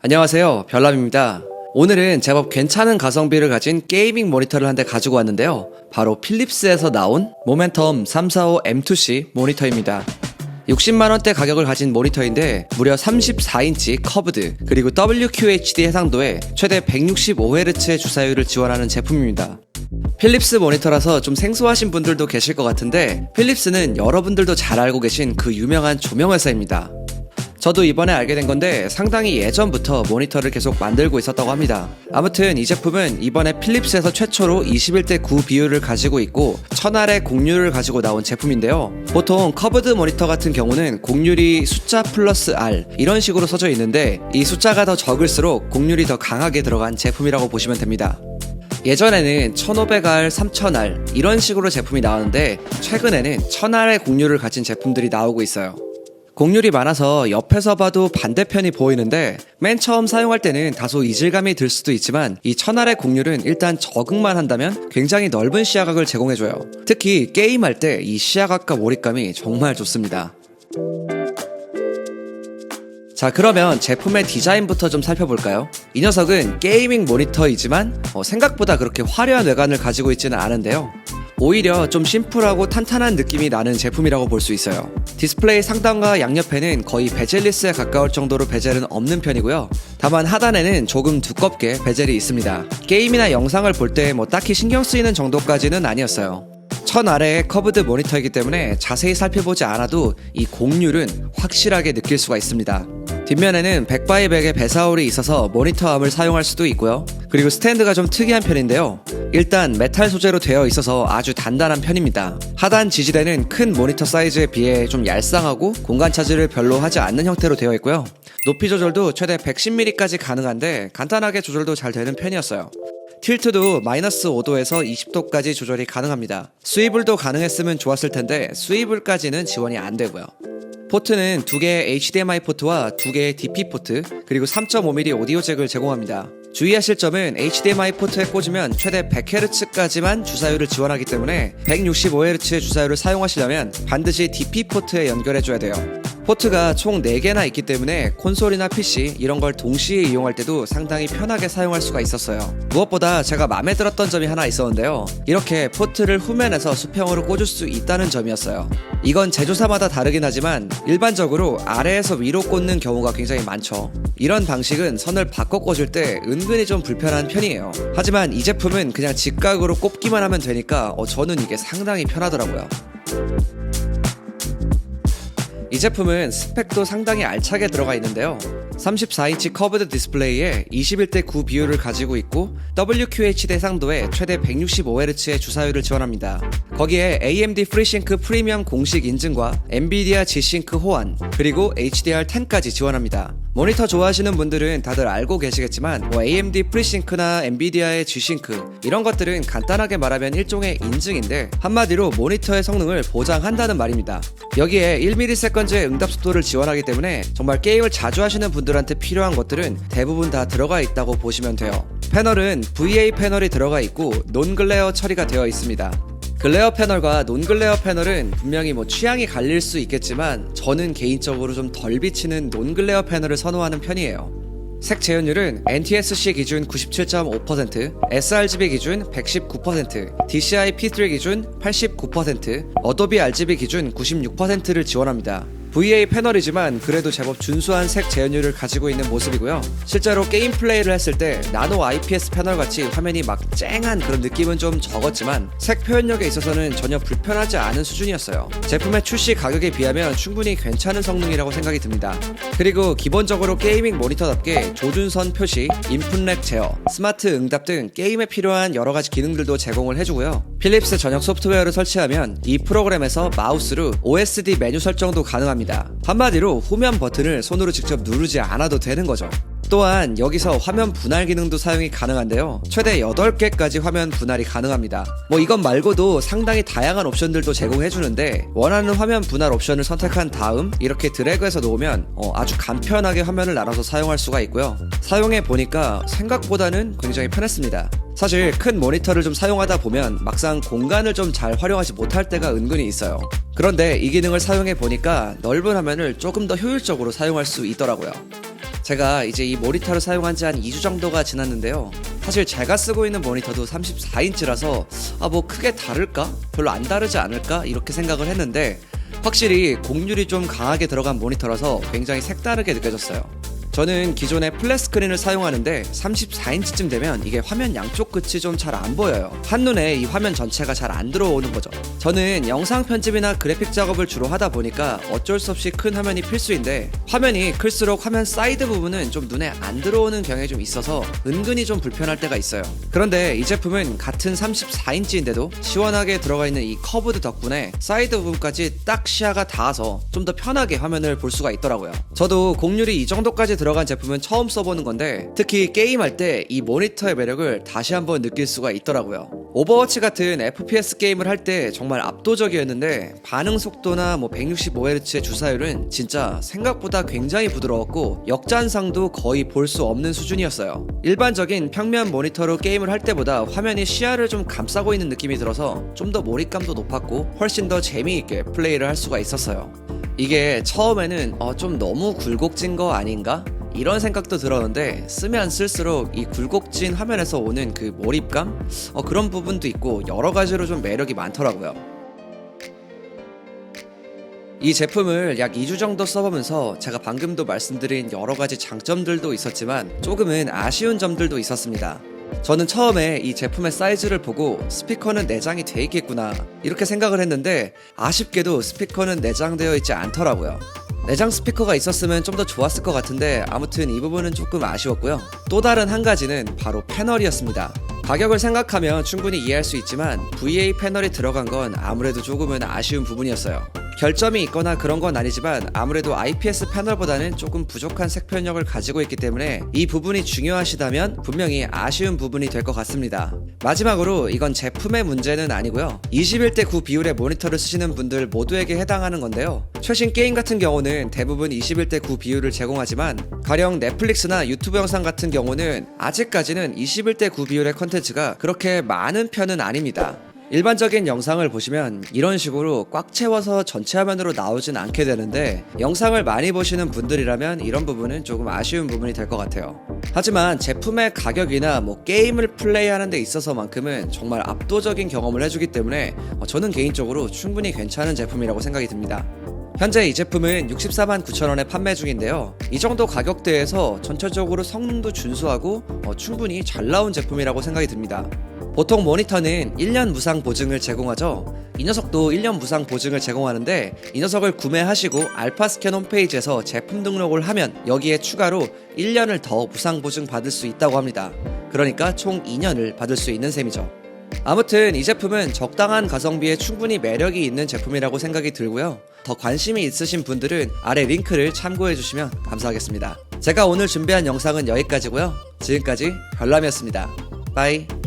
안녕하세요. 별남입니다. 오늘은 제법 괜찮은 가성비를 가진 게이밍 모니터를 한 대 가지고 왔는데요. 바로 필립스에서 나온 모멘텀 345 M2C 모니터입니다. 60만원대 가격을 가진 모니터인데 무려 34인치 커브드 그리고 WQHD 해상도에 최대 165Hz의 주사율을 지원하는 제품입니다. 필립스 모니터라서 좀 생소하신 분들도 계실 것 같은데 필립스는 여러분들도 잘 알고 계신 그 유명한 조명 회사입니다. 저도 이번에 알게 된 건데 상당히 예전부터 모니터를 계속 만들고 있었다고 합니다. 아무튼 이 제품은 이번에 필립스에서 최초로 21대 9 비율을 가지고 있고 1000R의 곡률을 가지고 나온 제품인데요. 보통 커브드 모니터 같은 경우는 곡률이 숫자 플러스 R 이런 식으로 써져 있는데 이 숫자가 더 적을수록 곡률이 더 강하게 들어간 제품이라고 보시면 됩니다. 예전에는 1500R, 3000R 이런 식으로 제품이 나왔는데 최근에는 1000R의 곡률을 가진 제품들이 나오고 있어요. 곡률이 많아서 옆에서 봐도 반대편이 보이는데 맨 처음 사용할 때는 다소 이질감이 들 수도 있지만 이 1000R의 곡률은 일단 적응만 한다면 굉장히 넓은 시야각을 제공해줘요. 특히 게임할 때 이 시야각과 몰입감이 정말 좋습니다. 자 그러면 제품의 디자인부터 좀 살펴볼까요? 이 녀석은 게이밍 모니터이지만 어, 생각보다 그렇게 화려한 외관을 가지고 있지는 않은데요. 오히려 좀 심플하고 탄탄한 느낌이 나는 제품이라고 볼 수 있어요. 디스플레이 상단과 양옆에는 거의 베젤리스에 가까울 정도로 베젤은 없는 편이고요. 다만 하단에는 조금 두껍게 베젤이 있습니다. 게임이나 영상을 볼 때 뭐 딱히 신경 쓰이는 정도까지는 아니었어요. 천 아래의 커브드 모니터이기 때문에 자세히 살펴보지 않아도 이 곡률은 확실하게 느낄 수가 있습니다. 뒷면에는 100바이100의 배사홀이 있어서 모니터암을 사용할 수도 있고요. 그리고 스탠드가 좀 특이한 편인데요. 일단 메탈 소재로 되어 있어서 아주 단단한 편입니다. 하단 지지대는 큰 모니터 사이즈에 비해 좀 얄쌍하고 공간 차지를 별로 하지 않는 형태로 되어 있고요. 높이 조절도 최대 110mm까지 가능한데 간단하게 조절도 잘 되는 편이었어요. 틸트도 마이너스 5도에서 20도까지 조절이 가능합니다. 스위블도 가능했으면 좋았을 텐데 스위블까지는 지원이 안 되고요. 포트는 두 개의 HDMI 포트와 두 개의 DP 포트, 그리고 3.5mm 오디오 잭을 제공합니다. 주의하실 점은 HDMI 포트에 꽂으면 최대 100Hz까지만 주사율을 지원하기 때문에 165Hz의 주사율을 사용하시려면 반드시 DP 포트에 연결해줘야 돼요. 포트가 총 4개나 있기 때문에 콘솔이나 PC 이런 걸 동시에 이용할 때도 상당히 편하게 사용할 수가 있었어요. 무엇보다 제가 마음에 들었던 점이 하나 있었는데요. 이렇게 포트를 후면에서 수평으로 꽂을 수 있다는 점이었어요. 이건 제조사마다 다르긴 하지만 일반적으로 아래에서 위로 꽂는 경우가 굉장히 많죠. 이런 방식은 선을 바꿔 꽂을 때 은근히 좀 불편한 편이에요. 하지만 이 제품은 그냥 직각으로 꼽기만 하면 되니까 어, 저는 이게 상당히 편하더라고요. 이 제품은 스펙도 상당히 알차게 들어가 있는데요. 34인치 커브드 디스플레이에 21대 9 비율을 가지고 있고 WQHD 해상도에 최대 165Hz의 주사율을 지원합니다. 거기에 AMD FreeSync 프리미엄 공식 인증과 엔비디아 G-Sync 호환, 그리고 HDR10까지 지원합니다. 모니터 좋아하시는 분들은 다들 알고 계시겠지만 뭐 AMD FreeSync나 엔비디아의 G-Sync 이런 것들은 간단하게 말하면 일종의 인증인데 한마디로 모니터의 성능을 보장한다는 말입니다. 여기에 1ms의 응답 속도를 지원하기 때문에 정말 게임을 자주 하시는 분들한테 필요한 것들은 대부분 다 들어가 있다고 보시면 돼요. 패널은 VA 패널이 들어가 있고 논글레어 처리가 되어 있습니다. 글레어 패널과 논글레어 패널은 분명히 뭐 취향이 갈릴 수 있겠지만 저는 개인적으로 좀 덜 비치는 논글레어 패널을 선호하는 편이에요. 색 재현율은 NTSC 기준 97.5%, sRGB 기준 119%, DCI P3 기준 89%, 어도비 RGB 기준 96%를 지원합니다. VA 패널이지만 그래도 제법 준수한 색 재현율을 가지고 있는 모습이고요. 실제로 게임 플레이를 했을 때 나노 IPS 패널 같이 화면이 막 쨍한 그런 느낌은 좀 적었지만 색 표현력에 있어서는 전혀 불편하지 않은 수준이었어요. 제품의 출시 가격에 비하면 충분히 괜찮은 성능이라고 생각이 듭니다. 그리고 기본적으로 게이밍 모니터답게 조준선 표시, 인풋렉 제어, 스마트 응답 등 게임에 필요한 여러 가지 기능들도 제공을 해주고요. 필립스 전용 소프트웨어를 설치하면 이 프로그램에서 마우스로 OSD 메뉴 설정도 가능합 한마디로 후면 버튼을 손으로 직접 누르지 않아도 되는 거죠. 또한 여기서 화면 분할 기능도 사용이 가능한데요. 최대 8개까지 화면 분할이 가능합니다. 뭐 이것 말고도 상당히 다양한 옵션들도 제공해주는데 원하는 화면 분할 옵션을 선택한 다음 이렇게 드래그해서 놓으면 어, 아주 간편하게 화면을 나눠서 사용할 수가 있고요. 사용해 보니까 생각보다는 굉장히 편했습니다. 사실 큰 모니터를 좀 사용하다 보면 막상 공간을 좀 잘 활용하지 못할 때가 은근히 있어요. 그런데 이 기능을 사용해 보니까 넓은 화면을 조금 더 효율적으로 사용할 수 있더라고요. 제가 이제 이 모니터를 사용한 지 한 2주 정도가 지났는데요. 사실 제가 쓰고 있는 모니터도 34인치라서 아 뭐 크게 다를까? 별로 안 다르지 않을까? 이렇게 생각을 했는데 확실히 곡률이 좀 강하게 들어간 모니터라서 굉장히 색다르게 느껴졌어요. 저는 기존에 플랫 스크린을 사용하는데 34인치쯤 되면 이게 화면 양쪽 끝이 좀 잘 안 보여요. 한눈에 이 화면 전체가 잘 안 들어오는 거죠. 저는 영상 편집이나 그래픽 작업을 주로 하다 보니까 어쩔 수 없이 큰 화면이 필수인데 화면이 클수록 화면 사이드 부분은 좀 눈에 안 들어오는 경향이 좀 있어서 은근히 좀 불편할 때가 있어요. 그런데 이 제품은 같은 34인치인데도 시원하게 들어가 있는 이 커브드 덕분에 사이드 부분까지 딱 시야가 닿아서 좀 더 편하게 화면을 볼 수가 있더라고요. 저도 곡률이 이 정도까지 들어 간 제품은 처음 써보는 건데 특히 게임할 때 이 모니터의 매력을 다시 한번 느낄 수가 있더라고요. 오버워치 같은 FPS 게임을 할 때 정말 압도적이었는데 반응 속도나 뭐 165Hz의 주사율은 진짜 생각보다 굉장히 부드러웠고 역잔상도 거의 볼 수 없는 수준이었어요. 일반적인 평면 모니터로 게임을 할 때보다 화면이 시야를 좀 감싸고 있는 느낌이 들어서 좀 더 몰입감도 높았고 훨씬 더 재미있게 플레이를 할 수가 있었어요. 이게 처음에는 어, 좀 너무 굴곡진 거 아닌가? 이런 생각도 들었는데 쓰면 쓸수록 이 굴곡진 화면에서 오는 그 몰입감? 어, 그런 부분도 있고 여러 가지로 좀 매력이 많더라고요. 이 제품을 약 2주 정도 써보면서 제가 방금도 말씀드린 여러 가지 장점들도 있었지만 조금은 아쉬운 점들도 있었습니다. 저는 처음에 이 제품의 사이즈를 보고 스피커는 내장이 돼 있겠구나 이렇게 생각을 했는데 아쉽게도 스피커는 내장되어 있지 않더라고요. 내장 스피커가 있었으면 좀 더 좋았을 것 같은데 아무튼 이 부분은 조금 아쉬웠고요. 또 다른 한 가지는 바로 패널이었습니다. 가격을 생각하면 충분히 이해할 수 있지만 VA 패널이 들어간 건 아무래도 조금은 아쉬운 부분이었어요. 결점이 있거나 그런 건 아니지만 아무래도 IPS 패널보다는 조금 부족한 색 표현력을 가지고 있기 때문에 이 부분이 중요하시다면 분명히 아쉬운 부분이 될 것 같습니다. 마지막으로 이건 제품의 문제는 아니고요. 21대 9 비율의 모니터를 쓰시는 분들 모두에게 해당하는 건데요. 최신 게임 같은 경우는 대부분 21대 9 비율을 제공하지만 가령 넷플릭스나 유튜브 영상 같은 경우는 아직까지는 21대 9 비율의 컨텐츠가 그렇게 많은 편은 아닙니다. 일반적인 영상을 보시면 이런 식으로 꽉 채워서 전체 화면으로 나오진 않게 되는데 영상을 많이 보시는 분들이라면 이런 부분은 조금 아쉬운 부분이 될 것 같아요. 하지만 제품의 가격이나 뭐 게임을 플레이하는 데 있어서만큼은 정말 압도적인 경험을 해주기 때문에 어, 저는 개인적으로 충분히 괜찮은 제품이라고 생각이 듭니다. 현재 이 제품은 64만 9천원에 판매 중인데요. 이 정도 가격대에서 전체적으로 성능도 준수하고 어, 충분히 잘 나온 제품이라고 생각이 듭니다. 보통 모니터는 1년 무상 보증을 제공하죠. 이 녀석도 1년 무상 보증을 제공하는데 이 녀석을 구매하시고 알파스캔 홈페이지에서 제품 등록을 하면 여기에 추가로 1년을 더 무상 보증 받을 수 있다고 합니다. 그러니까 총 2년을 받을 수 있는 셈이죠. 아무튼 이 제품은 적당한 가성비에 충분히 매력이 있는 제품이라고 생각이 들고요. 더 관심이 있으신 분들은 아래 링크를 참고해 주시면 감사하겠습니다. 제가 오늘 준비한 영상은 여기까지고요. 지금까지 별남이었습니다. 바이.